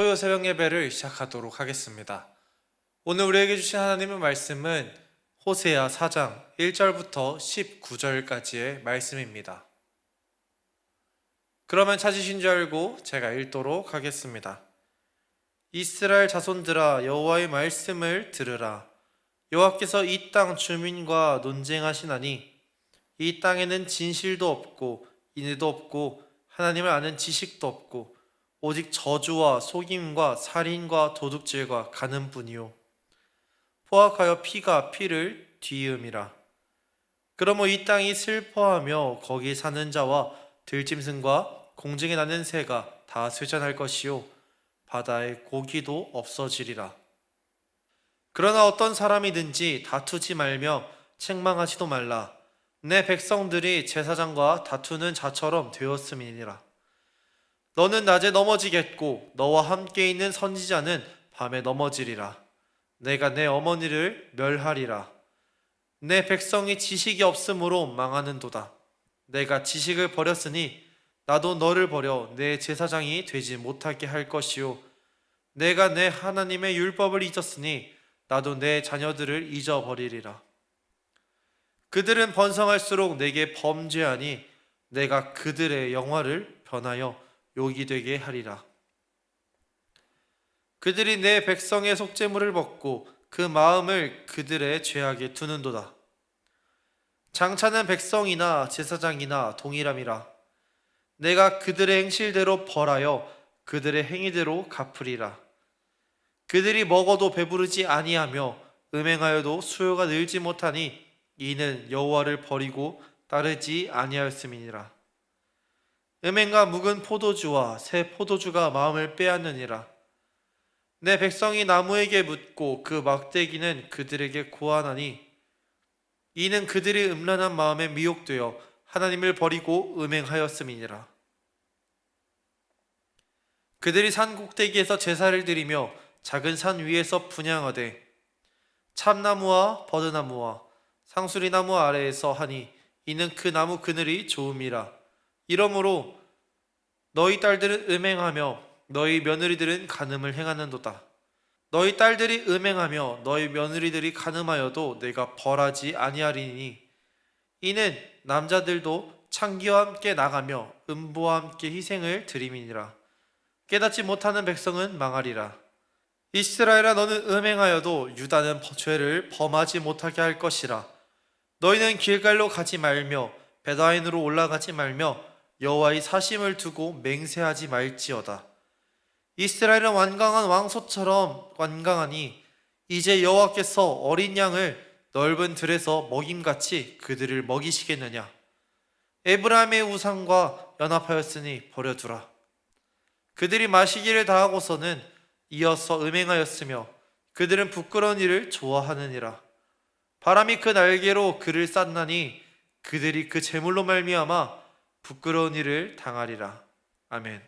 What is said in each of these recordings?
토요 새벽 예배를 시작하도록 하겠습니다. 오늘 우리에게 주신 하나님의 말씀은 호세아 4장 1절부터 19절까지의 말씀입니다. 그러면 찾으신 줄 알고 제가 읽도록 하겠습니다. 이스라엘 자손들아 여호와의 말씀을 들으라. 여호와께서 이 땅 주민과 논쟁하시나니 이 땅에는 진실도 없고 인애도 없고 하나님을 아는 지식도 없고 오직 저주와 속임과 살인과 도둑질과 가는뿐이요. 포악하여 피가 피를 뒤음이라. 그러므로 이 땅이 슬퍼하며 거기 사는 자와 들짐승과 공중에 나는 새가 다 쇠잔할 것이요. 바다의 고기도 없어지리라. 그러나 어떤 사람이든지 다투지 말며 책망하지도 말라. 내 백성들이 제사장과 다투는 자처럼 되었음이니라 너는 낮에 넘어지겠고 너와 함께 있는 선지자는 밤에 넘어지리라. 내가 내 어머니를 멸하리라. 내 백성이 지식이 없으므로 망하는도다. 내가 지식을 버렸으니 나도 너를 버려 내 제사장이 되지 못하게 할 것이요. 내가 내 하나님의 율법을 잊었으니 나도 내 자녀들을 잊어버리리라. 그들은 번성할수록 내게 범죄하니 내가 그들의 영화를 변하여 욕이 되게 하리라. 그들이 내 백성의 속죄물을 먹고 그 마음을 그들의 죄악에 두는도다. 장차는 백성이나 제사장이나 동일함이라. 내가 그들의 행실대로 벌하여 그들의 행위대로 갚으리라. 그들이 먹어도 배부르지 아니하며 음행하여도 수요가 늘지 못하니 이는 여호와를 버리고 따르지 아니하였음이니라. 음행과 묵은 포도주와 새 포도주가 마음을 빼앗느니라. 내 백성이 나무에게 묻고 그 막대기는 그들에게 고하나니 이는 그들이 음란한 마음에 미혹되어 하나님을 버리고 음행하였음이니라. 그들이 산 꼭대기에서 제사를 드리며 작은 산 위에서 분양하되 참나무와 버드나무와 상수리나무 아래에서 하니 이는 그 나무 그늘이 좋음이라. 이러므로 너희 딸들은 음행하며 너희 며느리들은 간음을 행하는도다. 너희 딸들이 음행하며 너희 며느리들이 간음하여도 내가 벌하지 아니하리니 이는 남자들도 창기와 함께 나가며 음보와 함께 희생을 드림이니라. 깨닫지 못하는 백성은 망하리라. 이스라엘아 너는 음행하여도 유다는 죄를 범하지 못하게 할 것이라. 너희는 길갈로 가지 말며 베다인으로 올라가지 말며 여호와의 사심을 두고 맹세하지 말지어다. 이스라엘은 완강한 왕소처럼 완강하니 이제 여호와께서 어린 양을 넓은 들에서 먹임같이 그들을 먹이시겠느냐? 에브라임의 우상과 연합하였으니 버려두라. 그들이 마시기를 다하고서는 이어서 음행하였으며 그들은 부끄러운 일을 좋아하느니라. 바람이 그 날개로 그를 쌌나니 그들이 그 재물로 말미암아 부끄러운 일을 당하리라. 아멘.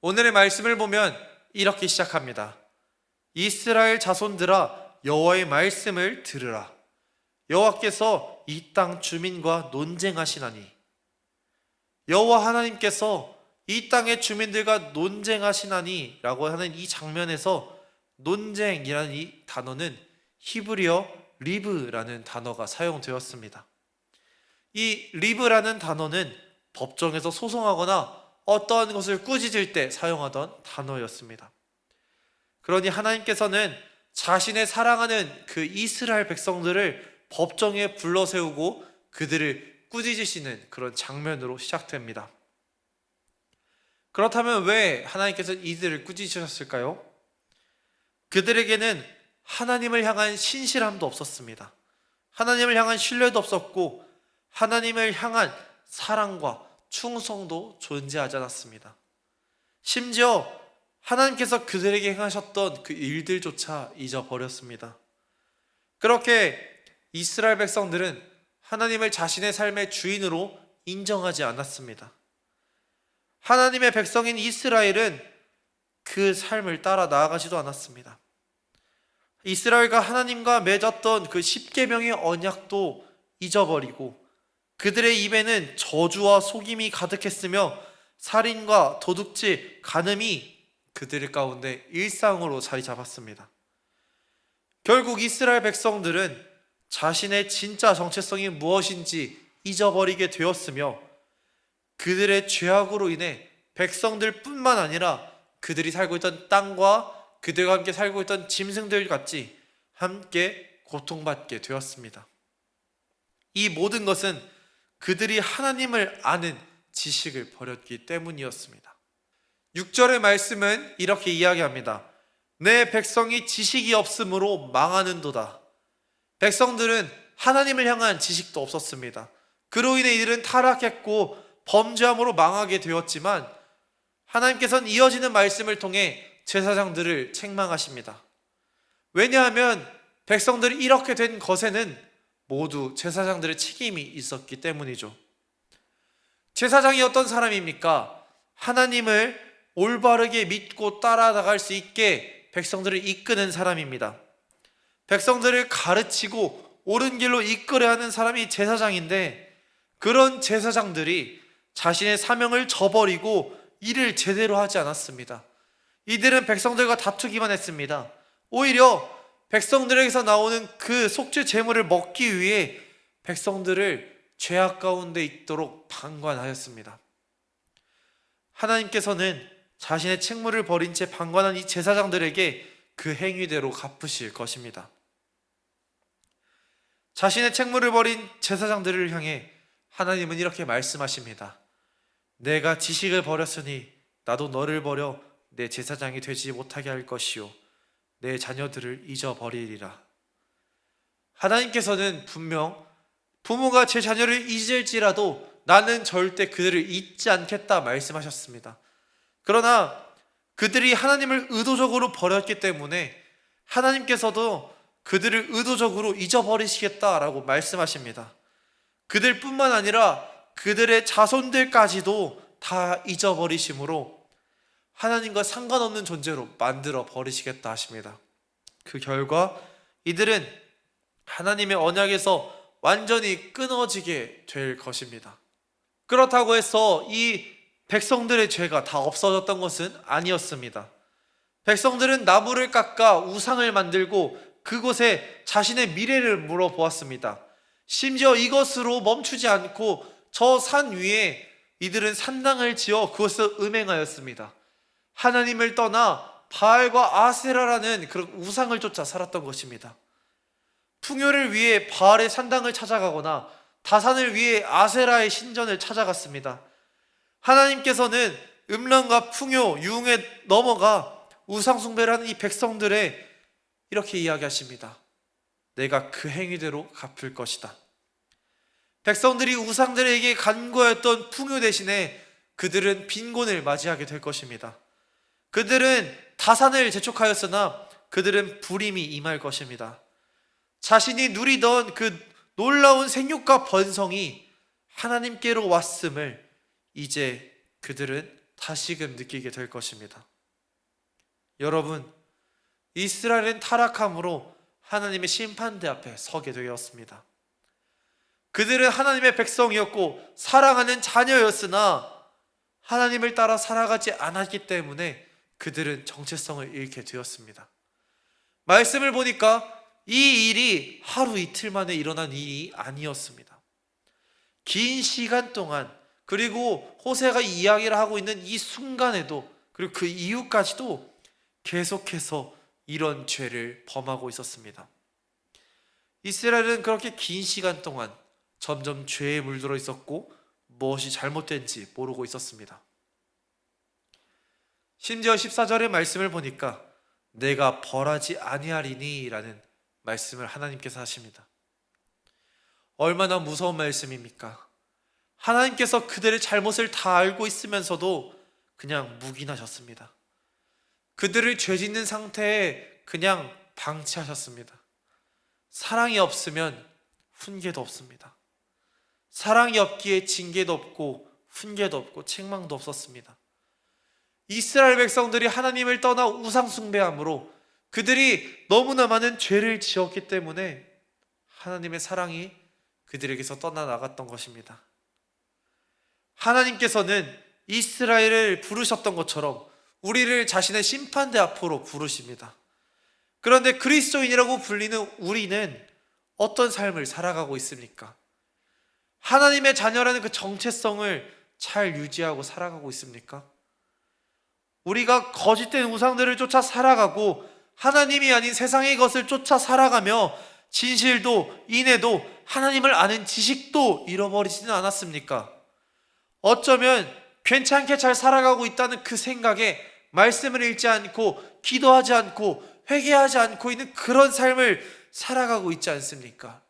오늘의 말씀을 보면 이렇게 시작합니다. 이스라엘 자손들아 여호와의 말씀을 들으라. 여호와께서 이 땅 주민과 논쟁하시나니 여호와 하나님께서 이 땅의 주민들과 논쟁하시나니라고 하는 이 장면에서 논쟁이라는 이 단어는 히브리어 리브라는 단어가 사용되었습니다. 이 리브라는 단어는 법정에서 소송하거나 어떠한 것을 꾸짖을 때 사용하던 단어였습니다. 그러니 하나님께서는 자신의 사랑하는 그 이스라엘 백성들을 법정에 불러 세우고 그들을 꾸짖으시는 그런 장면으로 시작됩니다. 그렇다면 왜 하나님께서 이들을 꾸짖으셨을까요? 그들에게는 하나님을 향한 신실함도 없었습니다. 하나님을 향한 신뢰도 없었고 하나님을 향한 사랑과 충성도 존재하지 않았습니다. 심지어 하나님께서 그들에게 행하셨던 그 일들조차 잊어버렸습니다. 그렇게 이스라엘 백성들은 하나님을 자신의 삶의 주인으로 인정하지 않았습니다. 하나님의 백성인 이스라엘은 그 삶을 따라 나아가지도 않았습니다. 이스라엘과 하나님과 맺었던 그 십계명의 언약도 잊어버리고 그들의 입에는 저주와 속임이 가득했으며 살인과 도둑질, 간음이 그들 가운데 일상으로 자리 잡았습니다. 결국 이스라엘 백성들은 자신의 진짜 정체성이 무엇인지 잊어버리게 되었으며 그들의 죄악으로 인해 백성들 뿐만 아니라 그들이 살고 있던 땅과 그들과 함께 살고 있던 짐승들 같이 함께 고통받게 되었습니다. 이 모든 것은 그들이 하나님을 아는 지식을 버렸기 때문이었습니다. 6절의 말씀은 이렇게 이야기합니다. 내 백성이 지식이 없으므로 망하는도다. 백성들은 하나님을 향한 지식도 없었습니다. 그로 인해 이들은 타락했고 범죄함으로 망하게 되었지만 하나님께서는 이어지는 말씀을 통해 제사장들을 책망하십니다. 왜냐하면 백성들이 이렇게 된 것에는 모두 제사장들의 책임이 있었기 때문이죠. 제사장이 어떤 사람입니까? 하나님을 올바르게 믿고 따라나갈 수 있게 백성들을 이끄는 사람입니다. 백성들을 가르치고 옳은 길로 이끌어야 하는 사람이 제사장인데 그런 제사장들이 자신의 사명을 저버리고 일을 제대로 하지 않았습니다. 이들은 백성들과 다투기만 했습니다. 오히려 백성들에게서 나오는 그 속죄 제물을 먹기 위해 백성들을 죄악 가운데 있도록 방관하였습니다. 하나님께서는 자신의 책무를 버린 채 방관한 이 제사장들에게 그 행위대로 갚으실 것입니다. 자신의 책무를 버린 제사장들을 향해 하나님은 이렇게 말씀하십니다. 내가 지식을 버렸으니 나도 너를 버려 내 제사장이 되지 못하게 할 것이요 내 자녀들을 잊어버리리라. 하나님께서는 분명 부모가 제 자녀를 잊을지라도 나는 절대 그들을 잊지 않겠다 말씀하셨습니다. 그러나 그들이 하나님을 의도적으로 버렸기 때문에 하나님께서도 그들을 의도적으로 잊어버리시겠다라고 말씀하십니다. 그들뿐만 아니라 그들의 자손들까지도 다 잊어버리심으로 하나님과 상관없는 존재로 만들어 버리시겠다 하십니다. 그 결과 이들은 하나님의 언약에서 완전히 끊어지게 될 것입니다. 그렇다고 해서 이 백성들의 죄가 다 없어졌던 것은 아니었습니다. 백성들은 나무를 깎아 우상을 만들고 그곳에 자신의 미래를 물어보았습니다. 심지어 이것으로 멈추지 않고 저 산 위에 이들은 산당을 지어 그것을 음행하였습니다. 하나님을 떠나 바알과 아세라라는 그런 우상을 쫓아 살았던 것입니다. 풍요를 위해 바알의 산당을 찾아가거나 다산을 위해 아세라의 신전을 찾아갔습니다. 하나님께서는 음란과 풍요, 유흥에 넘어가 우상숭배를 하는 이 백성들의 이렇게 이야기하십니다. 내가 그 행위대로 갚을 것이다. 백성들이 우상들에게 간과했던 풍요 대신에 그들은 빈곤을 맞이하게 될 것입니다. 그들은 다산을 재촉하였으나 그들은 불임이 임할 것입니다. 자신이 누리던 그 놀라운 생육과 번성이 하나님께로 왔음을 이제 그들은 다시금 느끼게 될 것입니다. 여러분, 이스라엘은 타락함으로 하나님의 심판대 앞에 서게 되었습니다. 그들은 하나님의 백성이었고 사랑하는 자녀였으나 하나님을 따라 살아가지 않았기 때문에 그들은 정체성을 잃게 되었습니다. 말씀을 보니까 이 일이 하루 이틀 만에 일어난 일이 아니었습니다. 긴 시간 동안 그리고 호세가 이야기를 하고 있는 이 순간에도 그리고 그 이후까지도 계속해서 이런 죄를 범하고 있었습니다. 이스라엘은 그렇게 긴 시간 동안 점점 죄에 물들어 있었고 무엇이 잘못된지 모르고 있었습니다. 심지어 14절의 말씀을 보니까 내가 벌하지 아니하리니라는 말씀을 하나님께서 하십니다. 얼마나 무서운 말씀입니까? 하나님께서 그들의 잘못을 다 알고 있으면서도 그냥 묵인하셨습니다. 그들을 죄 짓는 상태에 그냥 방치하셨습니다. 사랑이 없으면 훈계도 없습니다. 사랑이 없기에 징계도 없고 훈계도 없고 책망도 없었습니다. 이스라엘 백성들이 하나님을 떠나 우상 숭배함으로 그들이 너무나 많은 죄를 지었기 때문에 하나님의 사랑이 그들에게서 떠나 나갔던 것입니다. 하나님께서는 이스라엘을 부르셨던 것처럼 우리를 자신의 심판대 앞으로 부르십니다. 그런데 그리스도인이라고 불리는 우리는 어떤 삶을 살아가고 있습니까? 하나님의 자녀라는 그 정체성을 잘 유지하고 살아가고 있습니까? 우리가 거짓된 우상들을 쫓아 살아가고 하나님이 아닌 세상의 것을 쫓아 살아가며 진실도 인애도 하나님을 아는 지식도 잃어버리지는 않았습니까? 어쩌면 괜찮게 잘 살아가고 있다는 그 생각에 말씀을 읽지 않고 기도하지 않고 회개하지 않고 있는 그런 삶을 살아가고 있지 않습니까?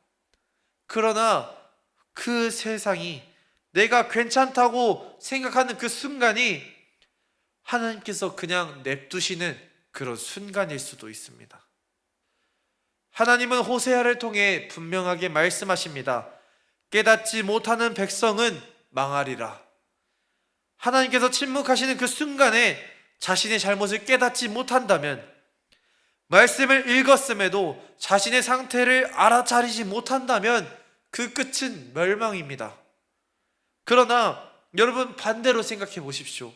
그러나 그 세상이 내가 괜찮다고 생각하는 그 순간이 하나님께서 그냥 냅두시는 그런 순간일 수도 있습니다. 하나님은 호세아를 통해 분명하게 말씀하십니다. 깨닫지 못하는 백성은 망하리라. 하나님께서 침묵하시는 그 순간에 자신의 잘못을 깨닫지 못한다면 말씀을 읽었음에도 자신의 상태를 알아차리지 못한다면 그 끝은 멸망입니다. 그러나 여러분 반대로 생각해 보십시오.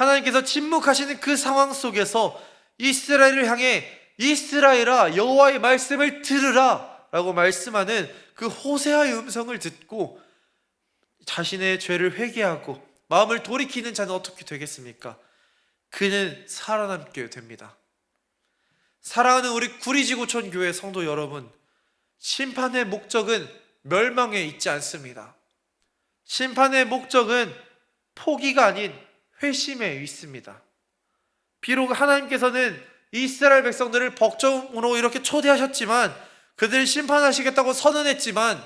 하나님께서 침묵하시는 그 상황 속에서 이스라엘을 향해 이스라엘아 여호와의 말씀을 들으라라고 말씀하는 그 호세아의 음성을 듣고 자신의 죄를 회개하고 마음을 돌이키는 자는 어떻게 되겠습니까? 그는 살아남게 됩니다. 사랑하는 우리 구리지구촌 교회 성도 여러분, 심판의 목적은 멸망에 있지 않습니다. 심판의 목적은 포기가 아닌 회심에 있습니다. 비록 하나님께서는 이스라엘 백성들을 법정으로 이렇게 초대하셨지만 그들을 심판하시겠다고 선언했지만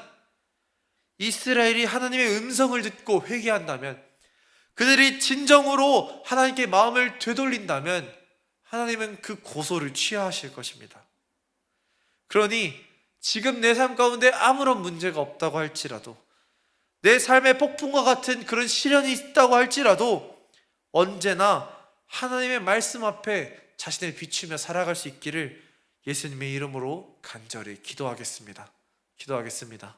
이스라엘이 하나님의 음성을 듣고 회개한다면 그들이 진정으로 하나님께 마음을 되돌린다면 하나님은 그 고소를 취하하실 것입니다. 그러니 지금 내 삶 가운데 아무런 문제가 없다고 할지라도 내 삶의 폭풍과 같은 그런 시련이 있다고 할지라도 언제나 하나님의 말씀 앞에 자신을 비추며 살아갈 수 있기를 예수님의 이름으로 간절히 기도하겠습니다. 기도하겠습니다.